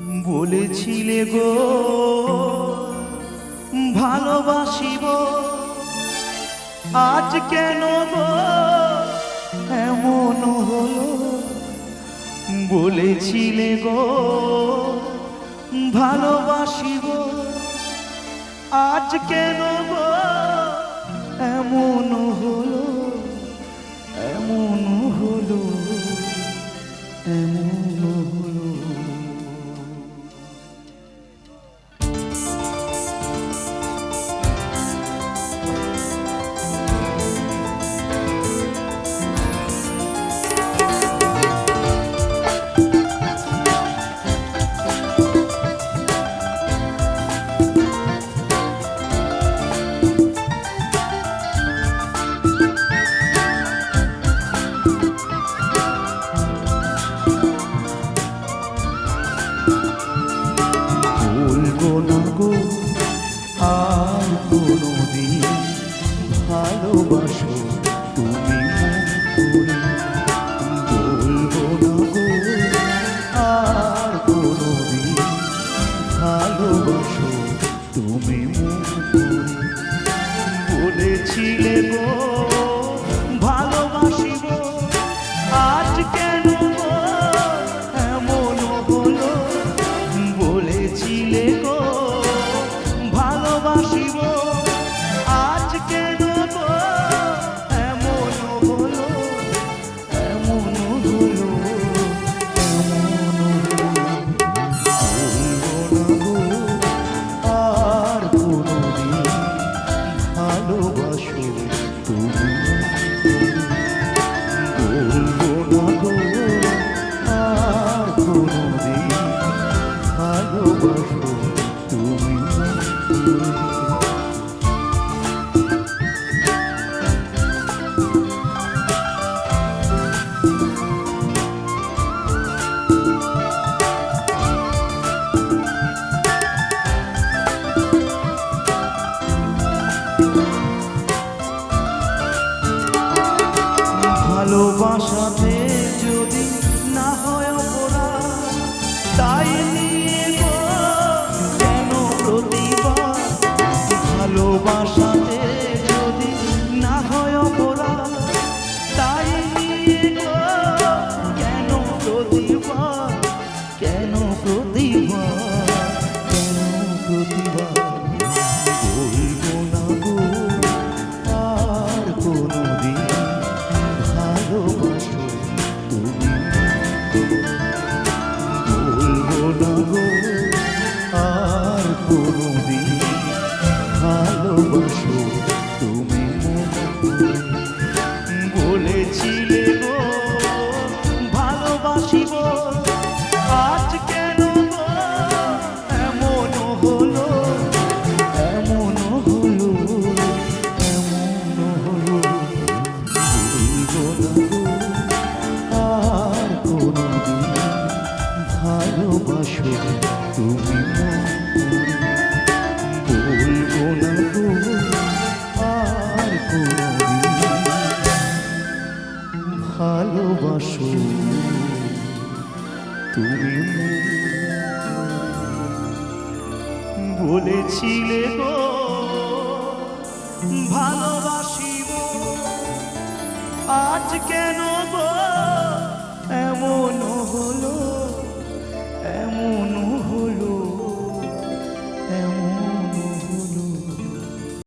বলেছিলে গো, ভালোবাসিব। আজ কেন গো, এমন হলো? বলেছিলে গো, ভালোবাসিব। আজ কেন গো, এমন হলো? এমন হলো এমন হলো। বলব না গো আর কোনোদিন ভালোবাসো তুমি বলব না গো আর কোনোদিন ভালোবাসো ভালোবাসাতে যদি না হয় অপরাধ তাই নিয়ে কেন প্রতিবার ভালোবাসাতে না গো তুমি বলেছিলে গো ভালোবাসিব। আজ কেন গো